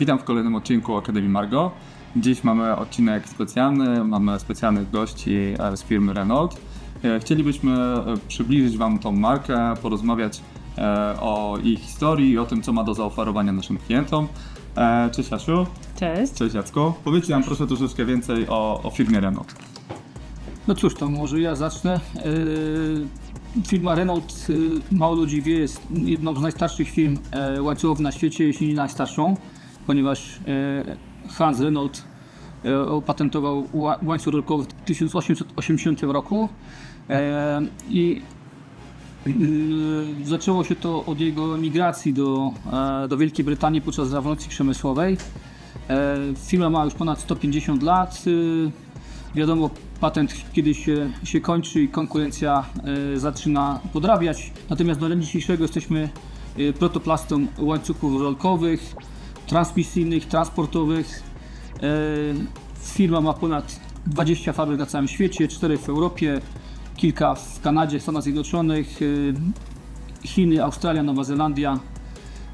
Witam w kolejnym odcinku Akademii Margo. Dziś mamy odcinek specjalny, mamy specjalnych gości e, z firmy Renault. E, Chcielibyśmy e, przybliżyć Wam tą markę, porozmawiać o ich historii i o tym, co ma do zaoferowania naszym klientom. Cześć Asiu, Cześć. cześć Jacku. Powiedzcie nam proszę troszeczkę więcej o, o firmie Renault. No cóż, to może ja zacznę. Firma Renault, mało ludzi wie, jest jedną z najstarszych firm łańcuchów na świecie, jeśli nie najstarszą, ponieważ e, Hans Renault e, opatentował ła- łańcuch rolkowy w 1880 roku e, i zaczęło się to od jego emigracji do, do Wielkiej Brytanii podczas rewolucji przemysłowej. Firma ma już ponad 150 lat. Wiadomo, patent kiedyś się, się kończy i konkurencja zaczyna podrabiać. Natomiast do dnia dzisiejszego jesteśmy protoplastą łańcuchów rolkowych, transmisyjnych, transportowych. E, firma ma ponad 20 fabryk na całym świecie, 4 w Europie, kilka w Kanadzie, Stanach Zjednoczonych, e, Chiny, Australia, Nowa Zelandia.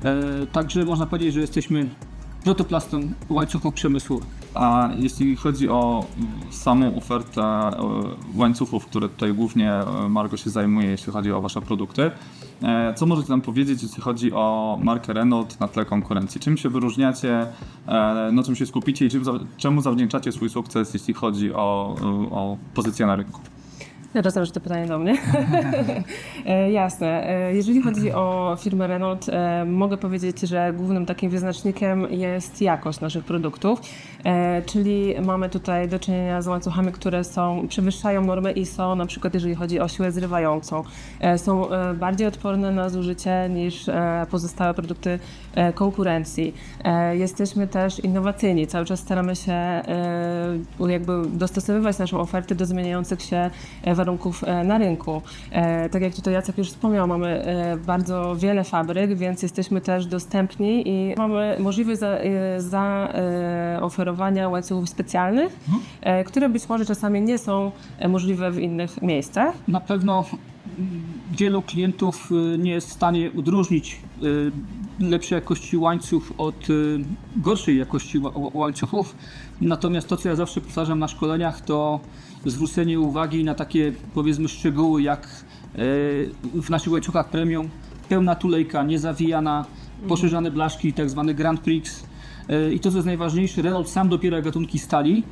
E, Także można powiedzieć, że jesteśmy protoplastą łańcuchów przemysłowych. A jeśli chodzi o samą ofertę e, łańcuchów, które tutaj głównie e, Margo się zajmuje, jeśli chodzi o Wasze produkty, e, co możecie nam powiedzieć, jeśli chodzi o markę Renault na tle konkurencji? Czym się wyróżniacie, na czym się skupicie i czemu zawdzięczacie swój sukces, jeśli chodzi o, o pozycję na rynku? Rozumiem, że to pytanie do mnie. E, Jasne. E, Jeżeli chodzi o firmę Renault, e, mogę powiedzieć, że głównym takim wyznacznikiem jest jakość naszych produktów, czyli mamy tutaj do czynienia z łańcuchami, które są, przewyższają normę ISO, na przykład jeżeli chodzi o siłę zrywającą. Są bardziej odporne na zużycie niż pozostałe produkty konkurencji. Jesteśmy też innowacyjni, cały czas staramy się jakby dostosowywać naszą ofertę do zmieniających się e, warunków e, na rynku. E, Tak jak tutaj Jacek już wspomniał, mamy e, bardzo wiele fabryk, więc jesteśmy też dostępni i mamy możliwość za, e, za łańcuchów specjalnych, e, które być może czasami nie są możliwe w innych miejscach. Na pewno mm, wielu klientów nie jest w stanie odróżnić lepszej jakości łańcuch od y, gorszej jakości ła- ła- łańcuchów. Natomiast to, co ja zawsze powtarzam na szkoleniach, to zwrócenie uwagi na takie powiedzmy szczegóły, jak y, w naszych łańcuchach premium pełna tulejka, niezawijana, poszerzane blaszki, tak zwany Grand Prix. Y, I to, co jest najważniejsze, Renault sam dopiera gatunki stali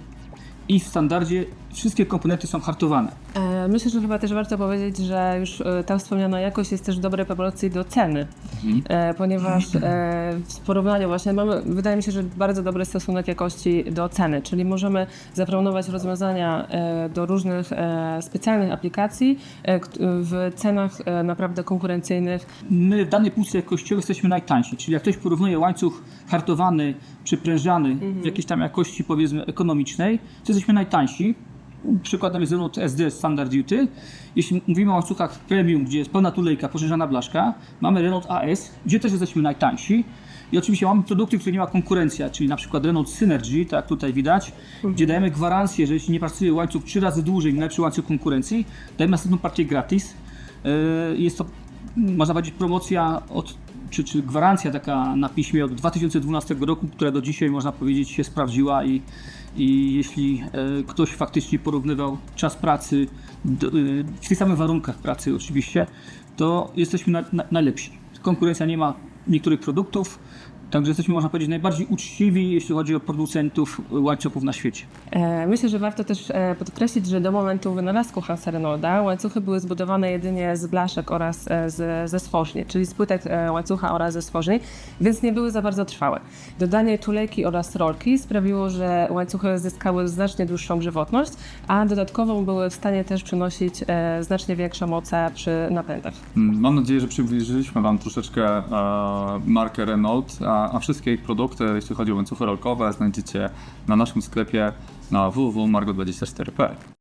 i w standardzie wszystkie komponenty są hartowane. E, Myślę, że chyba też warto powiedzieć, że już e, ta wspomniana jakość jest też w dobrej proporcji do ceny, e, ponieważ w porównaniu właśnie mamy, wydaje mi się, że bardzo dobry stosunek jakości do ceny, czyli możemy zaproponować rozwiązania do różnych specjalnych aplikacji w cenach naprawdę konkurencyjnych. My w danej półce jakościowej jesteśmy najtańsi, czyli jak ktoś porównuje łańcuch hartowany czy prężany w jakiejś tam jakości powiedzmy ekonomicznej, to jesteśmy najtańsi. Przykładem jest Renault SD Standard Duty. Jeśli mówimy o łańcuchach premium, gdzie jest pełna tulejka, poszerzana blaszka, mamy Renault AS, gdzie też jesteśmy najtańsi. I oczywiście mamy produkty, które nie ma konkurencja, czyli na przykład Renault Synergy, tak tutaj widać, gdzie dajemy gwarancję, że jeśli nie pracuje łańcuch trzy razy dłużej niż lepszy łańcuch konkurencji, dajemy następną partię gratis. Yy, Jest to, można powiedzieć, promocja od, czy, czy gwarancja taka na piśmie od 2012 roku, która do dzisiaj, można powiedzieć, się sprawdziła i, i jeśli e, ktoś faktycznie porównywał czas pracy y, w tych samych warunkach pracy oczywiście, to jesteśmy na, najlepsi. Konkurencja nie ma niektórych produktów, także jesteśmy, można powiedzieć, najbardziej uczciwi, jeśli chodzi o producentów łańcuchów na świecie. E, Myślę, że warto też e, podkreślić, że do momentu wynalazku Hansa Renaulta łańcuchy były zbudowane jedynie z blaszek oraz e, z, ze stworzni, czyli z płytek łańcucha oraz ze stworzni, więc nie były za bardzo trwałe. Dodanie tulejki oraz rolki sprawiło, że łańcuchy zyskały znacznie dłuższą żywotność, a dodatkowo były w stanie też przynosić znacznie większe moce przy napędach. Mm, Mam nadzieję, że przybliżyliśmy Wam troszeczkę markę Renault, a, wszystkie ich produkty, jeśli chodzi o łańcuchy rolkowe, znajdziecie na naszym sklepie na www.margo24.pl.